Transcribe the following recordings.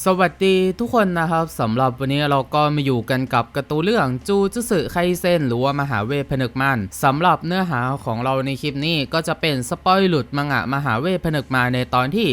สวัสดีทุกคนนะครับสำหรับวันนี้เราก็มาอยู่กันกับกร์ตูเรื่องจูจุสึไคเซนหรือว่ามหาเวทผนึกมันสำหรับเนื้อหาของเราในคลิปนี้ก็จะเป็นสปอยหลุดมังงะมหาเวทผนึกมาในตอนที่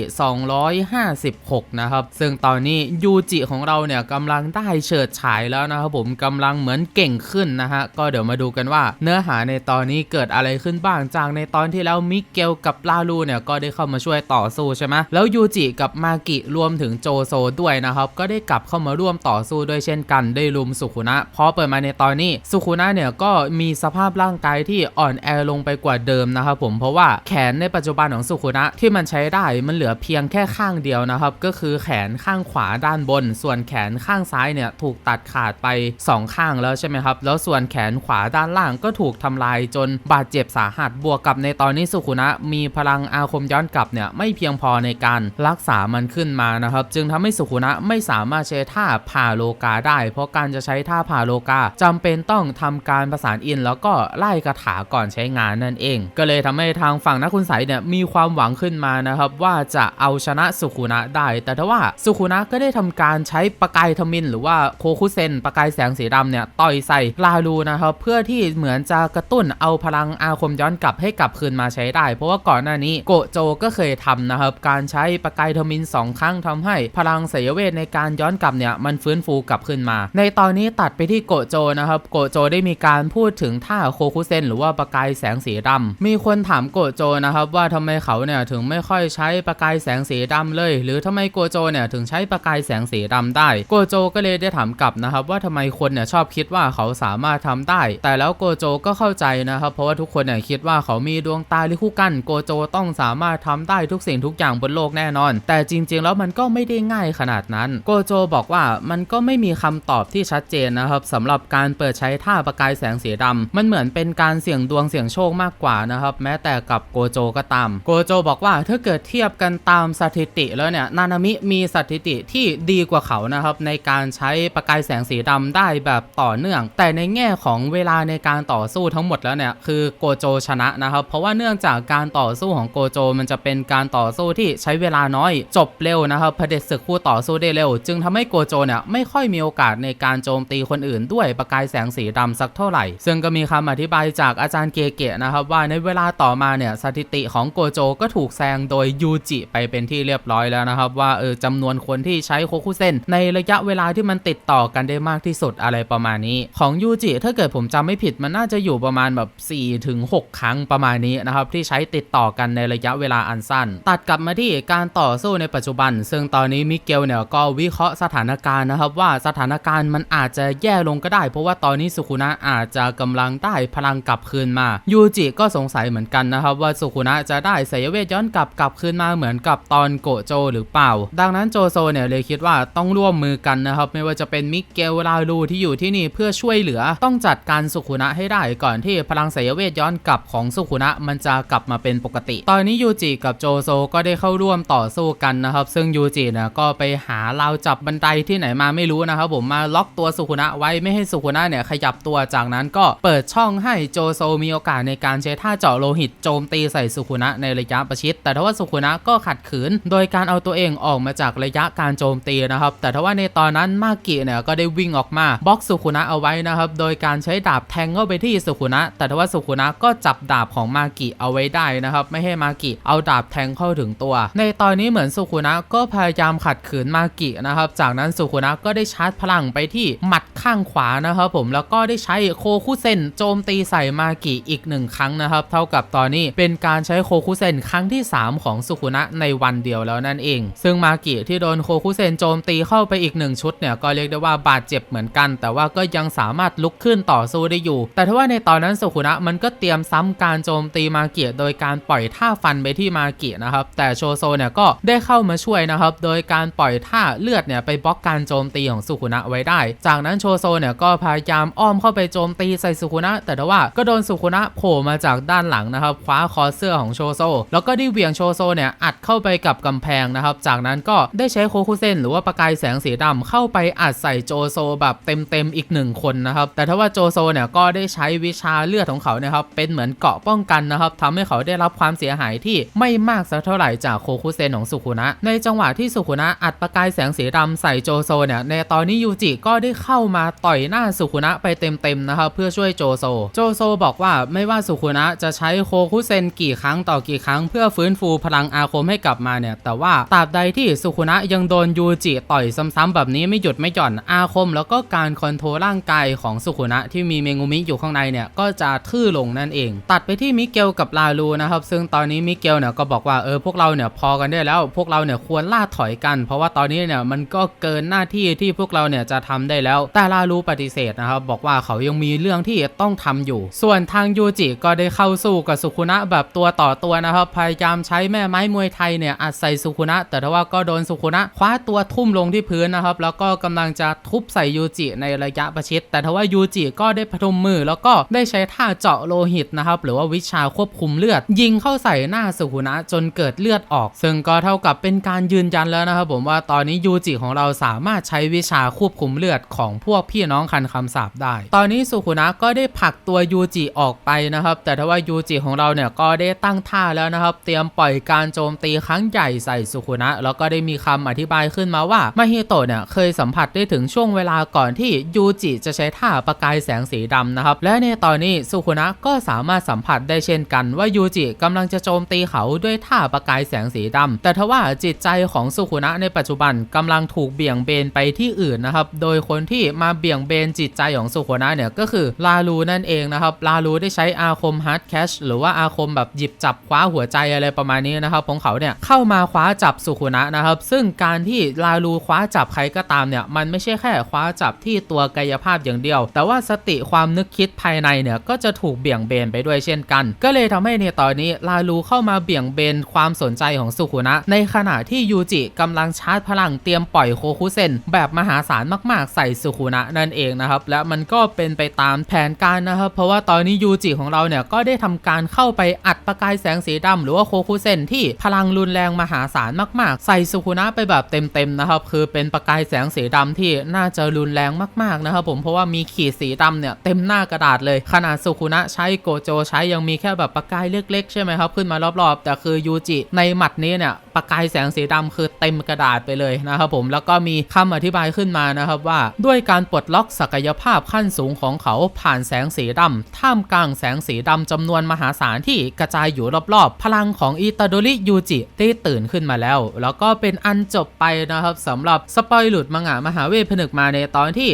256 นะครับ ซึ่งตอนนี้ยูจิของเราเนี่ยกำลังได้เฉิดฉายแล้วนะครับผมกำลังเหมือนเก่งขึ้นนะฮะก็เดี๋ยวมาดูกันว่า เนื้อหาในตอนนี้เกิดอะไรขึ้นบ้างจากในตอนที่แล้วมิเกลกับลาลูเนี่ยก็ได้เข้ามาช่วยต่อสู้ใช่ไหมแล้วยูจิกับมากิรวมถึงโจโซด้วยนะครับก็ได้กลับเข้ามาร่วมต่อสู้ด้วยเช่นกันได้ลุมสุขุนะพอเปิดมาในตอนนี้สุขุนะเนี่ยก็มีสภาพร่างกายที่อ่อนแอลงไปกว่าเดิมนะครับผมเพราะว่าแขนในปัจจุบันของสุขุนะที่มันใช้ได้มันเหลือเพียงแค่ข้างเดียวนะครับก็คือแขนข้างขวาด้านบน ส่วนแขนข้างซ้ายเนี่ยถูกตัดขาดไปสองข้างแล้วใช่ไหมครับแล้วส่วนแขนขวาด้านล่างก็ถูกทำลายจนบาดเจ็บสาหัสบวกกับในตอนนี้สุขุนะมีพลังอาคมย้อนกลับเนี่ยไม่เพียงพอในการรักษามันขึ้นมานะครับ จึงทำให้สุขุนะไม่สามารถใช้ท่าผ่าโลกาได้ เพราะการจะใช้ท่าผ่าโลกาจำเป็นต้องทำการประสานอิน แล้วก็ไล่คาถาก่อนใช้งานนั่นเอง ก็เลยทำให้ทางฝั่งนักคุณใสยเนี่ยมีความหวังขึ้นมานะครับว่าจะเอาชนะสุขุนะได้ แต่ถ้าว่าสุขุนะก็ได้ทำการใช้ประกายทมิน หรือว่าโคคุเซนประกายแสงสีดำเนี่ยต่อยใส่ลาลูนะครับเพื่อที่เหมือนจะกระตุ้นเอาพลังอาคมย้อนกลับให้กลับคืนมาใช้ได้ เพราะว่าก่อนหน้านี้โกโจก็เคยทำนะครับการใช้ประกายทมิน 2 ครั้งทำให้พลังเสยเวทในการย้อนกลับเนี่ยมันฟื้นฟูกลับขึ้นมา ในตอนนี้ตัดไปที่โกโจนะครับโกโจได้มีการพูดถึงท่าโคคุเซนหรือว่าประกายแสงสีดำมีคนถามโกโจนะครับว่าทำไมเขาเนี่ยถึงไม่ค่อยใช้ประกายแสงสีดำเลย หรือทำไมโกโจเนี่ยถึงใช้ประกายแสงสีดำได้โกโจก็เลยได้ถามกลับนะครับว่าทำไมคนเนี่ยชอบคิดว่าเขาสามารถทำได้ แต่แล้วโกโจก็เข้าใจนะครับเพราะว่าทุกคนเนี่ยคิดว่าเขามีดวงตาลิคู่กันโกโจต้องสามารถทำได้ทุกสิ่งทุกอย่างบนโลกแน่นอน แต่จริง ๆ แล้วมันก็ไม่ได้ง่ายขนาดนั้นโกโจบอกว่ามันก็ไม่มีคำตอบที่ชัดเจนนะครับสำหรับการเปิดใช้ท่าประกายแสงสีดำมันเหมือนเป็นการเสี่ยงดวงเสี่ยงโชคมากกว่านะครับ แม้แต่กับโกโจก็ตาม โกโจบอกว่าถ้าเกิดเทียบกันตามสถิติแล้วเนี่ยนานามิมีสถิติที่ดีกว่าเขานะครับในการใช้ประกายแสงสีดำได้แบบต่อเนื่อง แต่ในแง่ของเวลาในการต่อสู้ทั้งหมดแล้วเนี่ยคือโกโจชนะนะครับ เพราะว่าเนื่องจากการต่อสู้ของโกโจมันจะเป็นการต่อสู้ที่ใช้เวลาน้อย จบเร็วนะครับเผด็จศึกคู่ต่อ่อสู้ได้เร็ว จึงทำให้โกโจเนี่ยไม่ค่อยมีโอกาสในการโจมตีคนอื่นด้วยประกายแสงสีดำสักเท่าไหร่ ซึ่งก็มีคำอธิบายจากอาจารย์เกเกะนะครับว่าในเวลาต่อมาเนี่ยสถิติของโกโจก็ถูกแซงโดยยูจิไปเป็นที่เรียบร้อยแล้วนะครับว่าเออจำนวนคนที่ใช้โคคุเซนในระยะเวลาที่มันติดต่อกันได้มากที่สุดอะไรประมาณนี้ ของยูจิถ้าเกิดผมจำไม่ผิดมันน่าจะอยู่ประมาณแบบ4ถึง6ครั้งประมาณนี้นะครับที่ใช้ติดต่อกันในระยะเวลาอันสั้น ตัดกลับมาที่การต่อสู้ในปัจจุบัน ซึ่งตอนนี้มิเกลเนี่ยก็วิเคราะห์สถานการณ์นะครับว่าสถานการณ์มันอาจจะแย่ลงก็ได้ เพราะว่าตอนนี้สุขุนะอาจจะกำลังได้พลังกลับคืนมายูจิก็สงสัยเหมือนกันนะครับว่าสุขุนะจะได้สายเวทย้อนกลับกลับคืนมาเหมือนกับตอนโกโจหรือเปล่า ดังนั้นโจโซเนี่ยเลยคิดว่าต้องร่วมมือกันนะครับไม่ว่าจะเป็นมิเกลลาลูที่อยู่ที่นี่เพื่อช่วยเหลือต้องจัดการสุขุนะให้ได้ก่อนที่พลังสายเวทย้อนกลับของสุขุนะมันจะกลับมาเป็นปกติ ตอนนี้ยูจิกับโจโซก็ได้เข้าร่วมต่อสู้กันนะครับ ซึ่งยูจิเนี่ยก็ไปหาราวจับบันไดที่ไหนมาไม่รู้นะครับผมมาล็อกตัวสุขุนะไว้ไม่ให้สุขุนะเนี่ยขยับตัวจากนั้นก็เปิดช่องให้โจโซมีโอกาสในการใช้ท่าเจาะโลหิตโจมตีใส่สุขุนะในระยะประชิด แต่ถ้าว่าสุขุนะก็ขัดขืน โดยการเอาตัวเองออกมาจากระยะการโจมตีนะครับ แต่ถ้าว่าในตอนนั้นมากิเนี่ยก็ได้วิ่งออกมาบล็อกสุขุนะเอาไว้นะครับ โดยการใช้ดาบแทงเข้าไปที่สุขุนะ แต่ถ้าว่าสุขุนะก็จับดาบของมากิเอาไว้ได้นะครับ ไม่ให้มากิเอาดาบแทงเข้าถึงตัว ในตอนนี้เหมือนสุขุนะก็พยายามขัดขืนมากินะครับ จากนั้นสุขุนะก็ได้ชาร์จพลังไปที่หมัดข้างขวานะครับผมแล้วก็ได้ใช้โคคุเซนโจมตีใส่มากิอีกหนึ่งครั้งนะครับ เท่ากับตอนนี้เป็นการใช้โคคุเซนครั้งที่ 3 ของสุขุนะในวันเดียวแล้วนั่นเอง ซึ่งมากิที่โดนโคคุเซนโจมตีเข้าไปอีกหนึ่งชุดเนี่ยก็เรียกได้ว่าบาดเจ็บเหมือนกัน แต่ว่าก็ยังสามารถลุกขึ้นต่อสู้ได้อยู่ แต่ถ้าว่าในตอนนั้นสุขุนะมันก็เตรียมซ้ำการโจมตีมากิโดยการปล่อยท่าฟันไปที่มากินะครับแต่โชโซเนี่ยก็ได้เข้ามาช่วยนะครับโดยการปล่อยท่าเลือดเนี่ยไปบล็อกการโจมตีของสุขุนะไว้ได้ จากนั้นโชโซเนี่ยก็พยายามอ้อมเข้าไปโจมตีใส่สุขุนะ แต่ว่าก็โดนสุขุนะโผล่มาจากด้านหลังนะครับคว้าคอเสื้อของโชโซ แล้วก็ได้เหวี่ยงโชโซเนี่ยอัดเข้าไปกับกำแพงนะครับ จากนั้นก็ได้ใช้โคคุเซนหรือว่าประกายแสงสีดำเข้าไปอัดใส่โจโซแบบเต็มๆอีกหนึ่งคนนะครับ แต่ถ้าว่าโจโซเนี่ยก็ได้ใช้วิชาเลือดของเขาเนี่ยครับเป็นเหมือนเกราะป้องกันนะครับทำให้เขาได้รับความเสียหายที่ไม่มากสักเท่าไหร่จากโคคุเซนของสุขุนะ ในจังหวะที่สุขุนะอัอัดประกายแสงสีดำใส่โจโซเนี่ยในตอนนี้ยูจิก็ได้เข้ามาต่อยหน้าสุคุนะไปเต็มๆนะครับเพื่อช่วยโจโซ โจโซบอกว่าไม่ว่าสุคุนะจะใช้โคคุเซนกี่ครั้งต่อกี่ครั้งเพื่อฟื้นฟูพลังอาคมให้กลับมาเนี่ยแต่ว่าตราบใดที่สุคุนะยังโดนยูจิต่อยซ้ำๆแบบนี้ไม่หยุดไม่หย่อนอาคม แล้วก็การคอนโทรลร่างกายของสุคุนะที่มีเมงูมิอยู่ข้างในเนี่ยก็จะทื่อลงนั่นเอง ตัดไปที่มิเกลกับลาลูนะครับซึ่งตอนนี้มิเกลเนี่ยก็บอกว่าเออพวกเราเนี่ยพอกันได้แล้ว พวกเราเนี่ยควรล่าถอยกันเพราะว่าตอนนี้เนี่ยมันก็เกินหน้าที่ที่พวกเราเนี่ยจะทำได้แล้ว แต่ลาลูปฏิเสธนะครับบอกว่าเขายังมีเรื่องที่ต้องทำอยู่ ส่วนทางยูจิก็ได้เข้าสู้กับสุคุนะแบบตัวต่อตัวนะครับพยายามใช้แม่ไม้มวยไทยเนี่ยอัดใส่สุคุนะ แต่ทว่าก็โดนสุคุนะคว้าตัวทุ่มลงที่พื้นนะครับแล้วก็กำลังจะทุบใส่ยูจิในระยะประชิด แต่ทว่ายูจิก็ได้พนมมือแล้วก็ได้ใช้ท่าเจาะโลหิตนะครับหรือว่าวิชาควบคุมเลือด ยิงเข้าใส่หน้าสุคุนะจนเกิดเลือดออก ซึ่งก็เท่ากับเป็นการยืนยันแล้วนะครับผมว่าตอนนี้ยูจิของเราสามารถใช้วิชาควบคุมเลือดของพวกพี่น้องคันคำสาปได้ ตอนนี้สุคุนะก็ได้ผลักตัวยูจิออกไปนะครับ แต่ทว่ายูจิของเราเนี่ยก็ได้ตั้งท่าแล้วนะครับ เตรียมปล่อยการโจมตีครั้งใหญ่ใส่สุคุนะ แล้วก็ได้มีคำอธิบายขึ้นมาว่ามาฮิโตะเนี่ยเคยสัมผัสได้ถึงช่วงเวลาก่อนที่ยูจิจะใช้ท่าประกายแสงสีดำนะครับ และในตอนนี้สุคุนะก็สามารถสัมผัสได้เช่นกันว่ายูจิกำลังจะโจมตีเขาด้วยท่าประกายแสงสีดำแต่ทว่าจิตใจของสุคุนะในปัจจุบันกำลังถูกเบี่ยงเบนไปที่อื่นนะครับ โดยคนที่มาเบี่ยงเบนจิตใจของสุคุนะเนี่ยก็คือลาลูนั่นเองนะครับ ลาลูได้ใช้อาคมฮาร์ดแคชหรือว่าอาคมแบบหยิบจับคว้าหัวใจอะไรประมาณนี้นะครับของเขาเนี่ยเข้ามาคว้าจับสุคุนะนะครับ ซึ่งการที่ลาลูคว้าจับใครก็ตามเนี่ยมันไม่ใช่แค่คว้าจับที่ตัวกายภาพอย่างเดียว แต่ว่าสติความนึกคิดภายในเนี่ยก็จะถูกเบี่ยงเบนไปด้วยเช่นกัน ก็เลยทำให้ในตอนนี้ลาลูเข้ามาเบี่ยงเบนความสนใจของสุคุนะ ในขณะที่ยูจิกำลังใช้าร์จพลังเตรียมปล่อยโคคุเซนแบบมหาศาลมากๆ ใส่สุคุนะนั่นเองนะครับ และมันก็เป็นไปตามแผนการนะครับ เพราะว่าตอนนี้ยูจิของเราเนี่ยก็ได้ทำการเข้าไปอัดประกายแสงสีดำหรือว่าโคคุเซนที่พลังรุนแรงมหาศาลมากๆ ใส่สุคุนะไปแบบเต็มๆนะครับ คือเป็นประกายแสงสีดำที่น่าจะรุนแรงมากๆนะครับผมเพราะว่ามีขีดสีดำเนี่ยเต็มหน้ากระดาษเลย ขนาดสุคุนะใช้โกโจใช้ยังมีแค่แบบประกายเล็กๆ ใช่ไหมครับ ขึ้นมารอบๆ แต่คือยูจิในหมัดนี้เนี่ย ประกายแสงสีดำคือเต็มกระดาษไปเลยนะครับผมแล้วก็มีคำอธิบายขึ้นมานะครับว่า ด้วยการปลดล็อกศักยภาพขั้นสูงของเขาผ่านแสงสีดำท่ามกลางแสงสีดำจำนวนมหาศาลที่กระจายอยู่รอบๆ พลังของอิตาโดริยูจิได้ตื่นขึ้นมาแล้ว แล้วก็เป็นอันจบไปนะครับสำหรับสปอยหลุดมังงะมหาเวทผนึกมาในตอนที่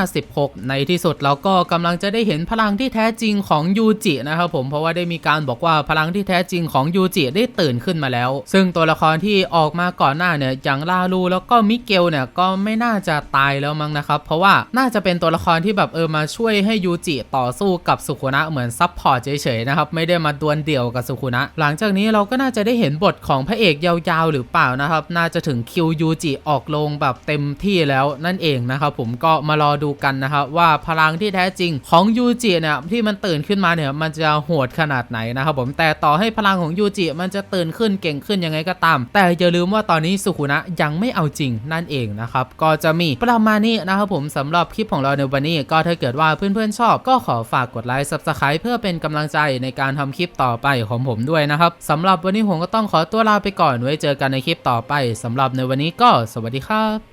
256 ในที่สุดเราก็กำลังจะได้เห็นพลังที่แท้จริงของยูจินะครับผมเพราะว่าได้มีการบอกว่าพลังที่แท้จริงของยูจิได้ตื่นขึ้นมาแล้วซึ่งตัวละครที่ออกมาก่อนหน้าเนี่ยอย่างลาลูแล้วก็มิเกลเนี่ยก็ไม่น่าจะตายแล้วมั้งนะครับเพราะว่าน่าจะเป็นตัวละครที่แบบเออมาช่วยให้ยูจิต่อสู้กับสุคุนะเหมือนซับพอร์ตเฉยๆนะครับไม่ได้มาดวลเดี่ยวกับสุคุนะหลังจากนี้เราก็น่าจะได้เห็นบทของพระเอกยาวๆหรือเปล่านะครับน่าจะถึงคิวยูจิออกลงแบบเต็มที่แล้วนั่นเองนะครับผมก็มารอดูกันนะครับว่าพลังที่แท้จริงของยูจิเนี่ยที่มันตื่นขึ้นมาเนี่ยมันจะโหดขนาดไหนนะครับผมแต่ต่อให้พลังของยูจิมันจะตื่นขึ้นเก่งขึ้นยังไงก็ตาม แต่อย่าลืมว่าตอนนี้สุขุนะยังไม่เอาจริงนั่นเองนะครับก็จะมีประมาณนี้นะครับผมสำหรับคลิปของเราในวันนี้ ก็ถ้าเกิดว่าเพื่อนๆชอบ ก็ขอฝากกดไลค์ subscribe เพื่อเป็นกำลังใจในการทำคลิปต่อไปของผมด้วยนะครับสำหรับวันนี้ผมก็ต้องขอตัวลาไปก่อนไว้เจอกันในคลิปต่อไปสำหรับในวันนี้ก็สวัสดีครับ